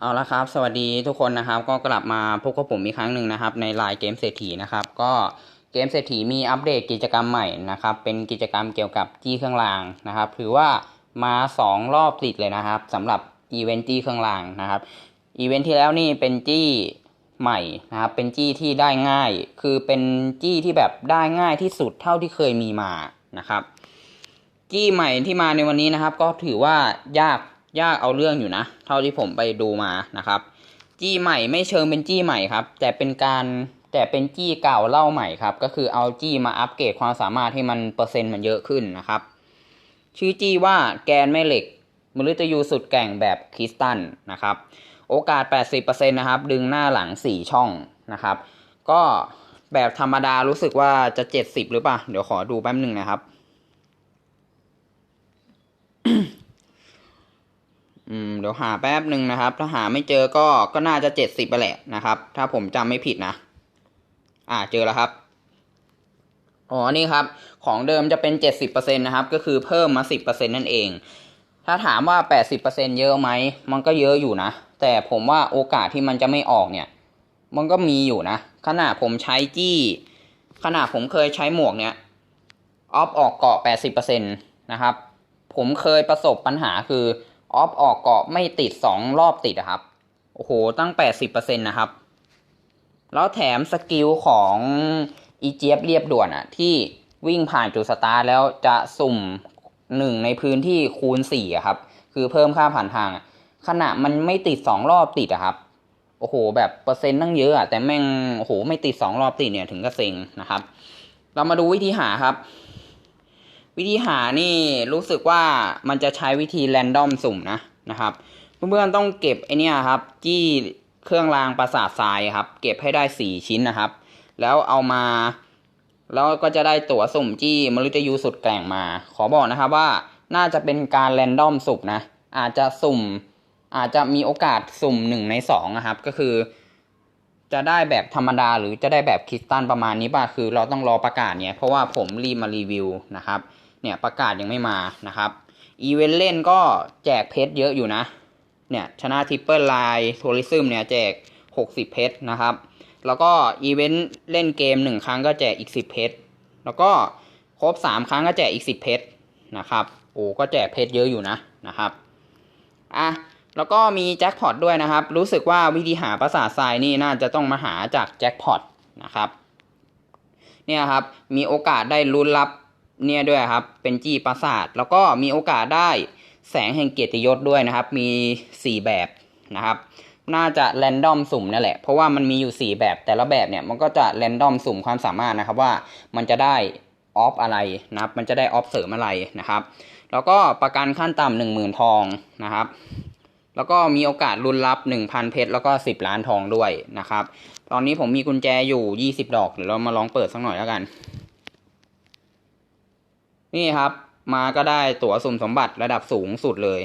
เอาละครับ สวัสดีทุกคนนะครับ ก็กลับมาพบกับผมอีกครั้งหนึ่งนะครับ ในไลน์เกมเศรษฐีนะครับ ก็เกมเศรษฐีมีอัปเดตกิจกรรมใหม่นะครับ เป็นกิจกรรมเกี่ยวกับจี้เครื่องรางนะครับถือว่ามา 2 รอบติดเลยนะครับสำหรับอีเวนต์จี้เครื่องรางนะครับ อีเวนต์ที่แล้วนี่เป็นจี้ใหม่นะครับ เป็นจี้ที่ได้ง่าย คือเป็นจี้ที่แบบได้ง่ายที่สุดเท่าที่เคยมีมานะครับ จี้ใหม่ที่มาในวันนี้นะครับ ก็ถือว่ายาก ยากเอาเรื่องอยู่นะ เท่าที่ผมไปดูมานะครับ จี้ใหม่ไม่เชิงเป็นจี้ใหม่ครับ แต่เป็นการแต่เป็นจี้เก่าเล่าใหม่ครับ ก็คือเอาจี้มาอัปเกรดความสามารถให้มันเปอร์เซ็นต์มันเยอะขึ้นนะครับ ชื่อจี้ว่าแกนแม่เหล็กมฤตยูสุดแก่งแบบคริสตัลนะครับ โอกาส 80%นะครับ ดึงหน้าหลัง 4 ช่องนะครับ ก็แบบธรรมดารู้สึกว่าจะ 70 หรือเปล่า เดี๋ยวขอดูแป๊บหนึ่งนะครับ อืมเดี๋ยวหาแป๊บหนึ่งนะครับ ถ้าหาไม่เจอก็ก็น่าจะ70ไปแหละนะครับ ถ้าผมจำไม่ผิดนะ อ่าเจอแล้วครับอ๋อนี่ครับ ของเดิมจะเป็น70%นนะครับ ก็คือเพิ่มมา10%นั่นเอง ถ้าถามว่า80%เปอร์เซ็นเยอะไหมมันก็เยอะอยู่นะ แต่ผมว่าโอกาสที่มันจะไม่ออกเนี่ย มันก็มีอยู่นะขนาดผมใช้จี้ขนาดผมเคยใช้หมวกเนี่ยออฟออกเกาะ80%นะครับ ผมเคยประสบปัญหาคือ ออฟออกเกาะไม่ติด2รอบติดอะครับ โอ้โห ตั้ง80%นะครับ แล้วแถมสกิลของอีเจี๊ยบเรียบด่วนอะที่วิ่งผ่านจุดสตาร์แล้วจะสุ่มหนึ่งในพื้นที่คูณสี่อะครับ คือเพิ่มค่าผ่านทาง ขณะมันไม่ติดสองรอบติดอะครับ โอ้โห แบบเปอร์เซ็นต์ตั้งเยอะอะแต่แม่ง โอ้โห ไม่ติดสองรอบติดเนี่ยถึงก็เซ็งนะครับ เรามาดูวิธีหาครับ วิธีหานี่รู้สึกว่ามันจะใช้วิธีแรนดอมสุ่มนะนะครับ เพื่อนๆต้องเก็บไอเนี้ยครับ จี้เครื่องรางประสาททรายครับ เก็บให้ได้สี่ชิ้นนะครับ แล้วเอามา แล้วก็จะได้ตั๋วสุ่มจี้มฤตยูสุดแกร่งมา ขอบอกนะครับว่าน่าจะเป็นการแรนดอมสุ่มนะ อาจจะสุ่ม อาจจะมีโอกาสสุ่มหนึ่งในสองนะครับ ก็คือ จะได้แบบธรรมดาหรือจะได้แบบคริสตัลประมาณนี้ป่ะคือ เราต้องรอประกาศเนี่ยเพราะว่าผมรีบมารีวิวนะครับ เนี่ยประกาศยังไม่มานะครับอีเวนต์เล่นก็แจกเพชรเยอะอยู่นะ เนี่ยชนะทิปเปิลไลน์ทัวริซึมเนี่ยแจก 60 เพชรนะครับ แล้วก็อีเวนต์เล่นเกม 1 ครั้งก็แจกอีก 10 เพชร แล้วก็ครบ 3 ครั้งก็แจกอีก 10 เพชรนะครับ โอ้ก็แจกเพชรเยอะอยู่นะนะครับ อะ แล้วก็มีแจ็คพอตด้วยนะครับ รู้สึกว่าวิธีหาประสาททรายนี่น่าจะต้องมาหาจากแจ็คพอตนะครับ เนี่ยครับ มีโอกาสได้ลุ้นรับ เนี่ยด้วยครับ เป็นจี้ประสาท แล้วก็มีโอกาสได้แสงแห่งเกียรติยศด้วยนะครับ มี 4 แบบนะครับ น่าจะแรนดอมสุ่มนั่นแหละ เพราะว่ามันมีอยู่ 4 แบบแต่ละแบบเนี่ยมันก็จะแรนดอมสุ่มความสามารถนะครับว่ามันจะได้ออฟอะไรนะครับ มันจะได้ออฟเสริมอะไรนะครับ แล้วก็ประกันขั้นต่ำหนึ่งหมื่นทองนะครับ แล้วก็มีโอกาสลุ้นรับ 1,000 เพชรแล้วก็ 10 ล้านทองด้วยนะครับ ตอนนี้ผมมีกุญแจอยู่ 20 ดอกเดี๋ยวเรามาลองเปิดสักหน่อยแล้วกัน นี่ครับ มาก็ได้ตั๋วสุ่มสมบัติระดับสูงสุดเลย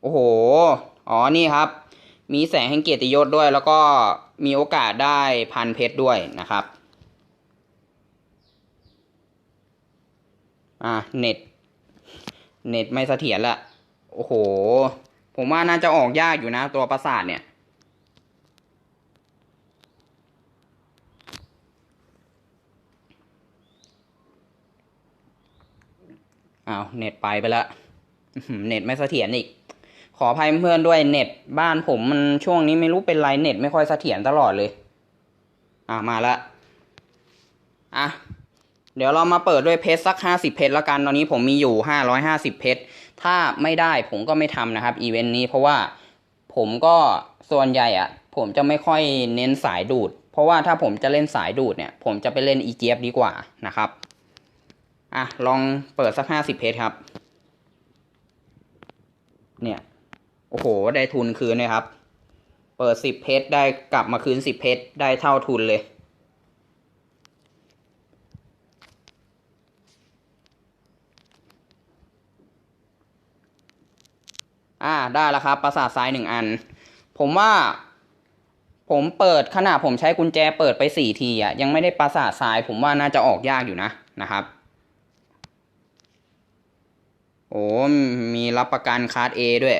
โอ้โห อ๋อ นี่ครับ มีแสงแห่งเกียรติยศด้วย แล้วก็มีโอกาสได้พันเพชรด้วยนะครับ อ่า เน็ต เน็ตไม่เสถียรละ โอ้โห ผมว่าน่าจะออกยากอยู่นะ ตัวประสาทเนี่ย อ้าวเน็ตไปไปละเน็ตไม่เสถียรอีก ขออภัยเพื่อนด้วยเน็ตบ้านผมมันช่วงนี้ไม่รู้เป็นไรเน็ตไม่ค่อยเสถียรตลอดเลย อะมาละอะเดี๋ยวเรามาเปิดด้วยเพชรสักห้าสิบเพชรละกันตอนนี้ผมมีอยู่ห้าร้อยห้าสิบเพชรถ้าไม่ได้ผมก็ไม่ทำนะครับอีเวนต์นี้เพราะว่าผมก็ส่วนใหญ่อะผมจะไม่ค่อยเน้นสายดูด เพราะว่าถ้าผมจะเล่นสายดูดเนี่ย ผมจะไปเล่นอีเจี๊ยบดีกว่านะครับ อะ ลองเปิดสักห้าสิบเพชรครับ เนี่ย โอ้โห ได้ทุนคืนเลยครับ เปิดสิบเพชรได้กลับมาคืนสิบเพชรได้เท่าทุนเลย อ่า ได้แล้วครับ ประสาททรายหนึ่งอัน ผมว่าผมเปิดขณะผมใช้กุญแจเปิดไปสี่ทีอะยังไม่ได้ประสาททราย ผมว่าน่าจะออกยากอยู่นะนะครับ โอ้มีรับประกันคาร์ดเอด้วย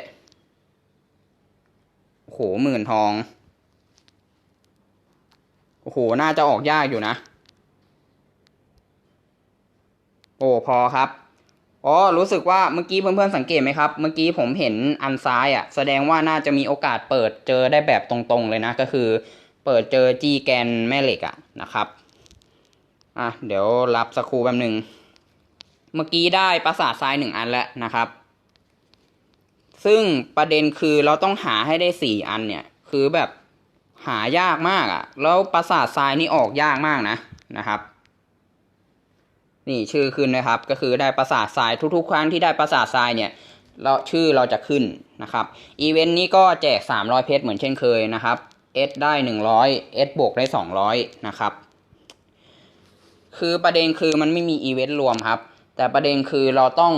โอ้โหหมื่นทอง โอ้โห น่าจะออกยากอยู่นะ โอ้พอครับอ๋อรู้สึกว่าเมื่อกี้เพื่อนๆสังเกตไหมครับ เมื่อกี้ผมเห็นอันซ้ายอะ่ะ แสดงว่าน่าจะมีโอกาสเปิดเจอได้แบบตรงๆเลยนะ ก็คือเปิดเจอจีแกนแม่เหล็กอะ่ะนะครับ อะ เดี๋ยวรับสักครู่แป๊บหนึ่ง เมื่อกี้ได้ประสาททรายหนึ่งอันแล้วนะครับ ซึ่งประเด็นคือเราต้องหาให้ได้สี่อันเนี่ย คือแบบหายากมากอะ่ะ แล้วประสาททรายนี่ออกยากมากนะนะครับ นี่ชื่อขึ้นนะครับ ก็คือได้ประสาททรายทุกๆ ครั้งที่ได้ประสาททรายเนี่ยเราชื่อเราจะขึ้นนะครับอีเวนต์นี้ก็แจก 300 เพชรเหมือนเช่นเคยนะครับ S ได้ 100 S บวกได้ 200 นะครับ คือประเด็นคือมันไม่มีอีเวนต์รวมครับ แต่ประเด็นคือเราต้อง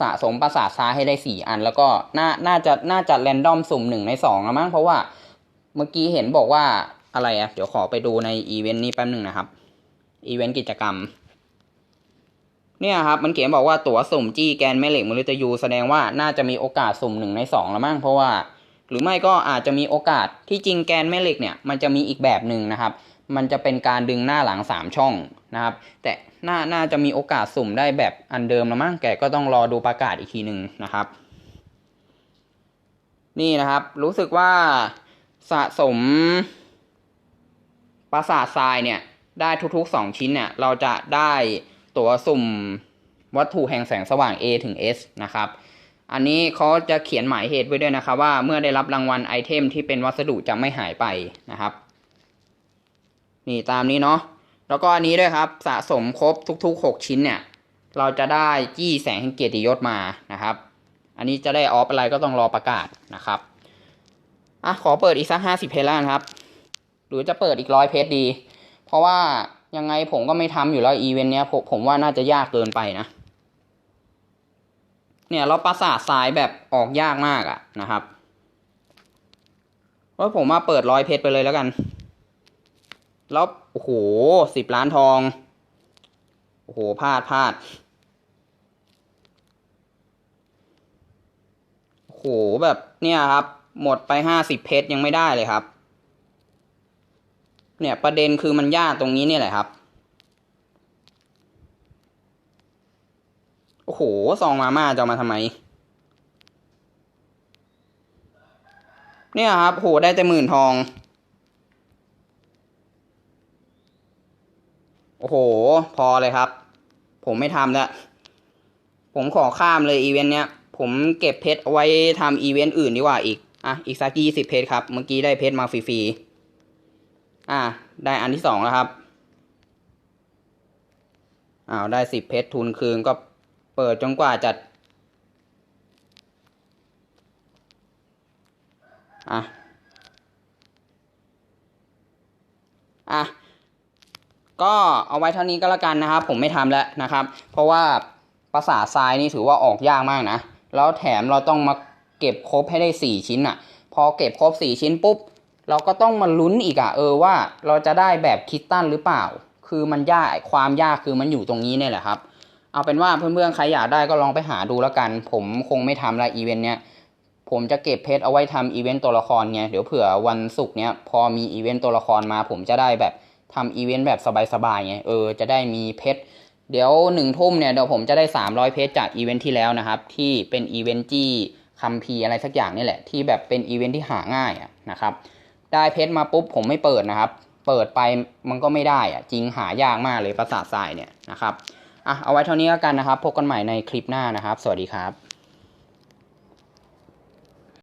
สะสมประสาทซ้ายให้ได้4อัน แล้วก็น่าน่าจะน่าจะแรนดอมสุ่มหนึ่งใน2แล้วมั้งเพราะว่าเมื่อกี้เห็นบอกว่าอะไรอะเดี๋ยวขอไปดูในอีเวนต์นี้แป๊บหนึ่งนะครับ อีเวนต์กิจกรรม เนี่ยครับ มันเขียนบอกว่าตั๋วสุ่มจี้แกนแม่เหล็กมฤตยูแสดงว่าน่าจะมีโอกาสสุ่มหนึ่งในสองแล้วมั้งเพราะว่า หรือไม่ก็อาจจะมีโอกาสที่จริงแกนแม่เหล็กเนี่ยมันจะมีอีกแบบหนึ่งนะครับ มันจะเป็นการดึงหน้าหลังสามช่องนะครับ แต่น่าน่าจะมีโอกาสสุ่มได้แบบอันเดิมแล้วมั้งแกก็ต้องรอดูประกาศอีกทีหนึ่งนะครับ นี่นะครับรู้สึกว่าสะสมปราสาททรายเนี่ยได้ทุกๆ 2 ชิ้นเนี่ยเราจะได้ตัวสุ่มวัตถุแห่งแสงสว่าง A ถึง S นะครับ อันนี้เขาจะเขียนหมายเหตุไว้ด้วยนะครับ ว่าเมื่อได้รับรางวัลไอเทมที่เป็นวัสดุจะไม่หายไปนะครับ นี่ตามนี้เนาะแล้วก็อันนี้ด้วยครับสะสมครบทุกๆ 6 ชิ้นเนี่ย เราจะได้จี้แสงแห่งเกียรติยศมานะครับ อันนี้จะได้ออฟอะไรก็ต้องรอประกาศนะครับอะขอเปิดอีกสักห้าสิบเพจแล้วกันครับ หรือจะเปิดอีกร้อยเพจดี เพราะว่ายังไงผมก็ไม่ทำอยู่แล้วอีเวนต์เนี้ยผผมว่าน่าจะยากเกินไปนะ เนี่ยเราประสาทสายแบบออกยากมากอะนะครับว่าผมมาเปิดร้อยเพจไปเลยแล้วกัน แล้วโอ้โหสิบล้านทอง โอ้โหพลาดพลาดโอ้โหแบบเนี่ยครับ หมดไปห้าสิบเพชรยังไม่ได้เลยครับ เนี่ยประเด็นคือมันยากตรงนี้เนี่ยแหละครับ อ้โห ซองมาม่าจะมาทำไม เนี่ยครับ โห ได้แต่หมื่นทอง โอ้โห พอเลยครับ ผมไม่ทำแล้ว ผมขอข้ามเลยอีเวนต์เนี้ย ผมเก็บเพชรเอาไว้ทำอีเวนต์อื่นดีกว่าอีก อะ อีกสักยี่สิบเพชรครับ เมื่อกี้ได้เพชรมาฟรีๆ อะ ได้อันที่สองแล้วครับอ้าวได้สิบเพชรทุนคืนก็ เปิดจนกว่าจะอะ อะ ก็เอาไว้เท่านี้ก็แล้วกันนะครับ ผมไม่ทำแล้วนะครับ เพราะว่าภาษาทรายนี่ถือว่าออกยากมากนะ แล้วแถมเราต้องมาเก็บครบให้ได้สี่ชิ้นอะ พอเก็บครบสี่ชิ้นปุ๊บ เราก็ต้องมาลุ้นอีกอะเออว่าเราจะได้แบบคิตตันหรือเปล่า คือมันยากความยากคือมันอยู่ตรงนี้เนี่ยแหละครับ เอาเป็นว่าเพื่อนๆใครอยากได้ก็ลองไปหาดูแล้วกัน ผมคงไม่ทำละอีเวนต์เนี้ยผมจะเก็บเพชรเอาไว้ทำอีเวนต์ตัวละครไงเดี๋ยวเผื่อวันศุกร์เนี้ยพอมีอีเวนต์ตัวละครมา ผมจะได้แบบทำอีเวนต์แบบสบายๆไงเออจะได้มีเพชรเดี๋ยวหนึ่งทุ่มเนี่ยเดี๋ยวผมจะได้ 300 เพชรจากอีเวนต์ที่แล้วนะครับ ที่เป็นอีเวนต์จี้คัมพีร์อะไรสักอย่างนี่แหละ ที่แบบเป็นอีเวนต์ที่หาง่ายอะนะครับได้เพชรมาปุ๊บผมไม่เปิดนะครับ เปิดไปมันก็ไม่ได้อะจริงหายากมากเลยประสาททรายเนี่ยนะครับ อะเอาไว้เท่านี้แล้วกันนะครับ พบกันใหม่ในคลิปหน้านะครับ สวัสดีครับ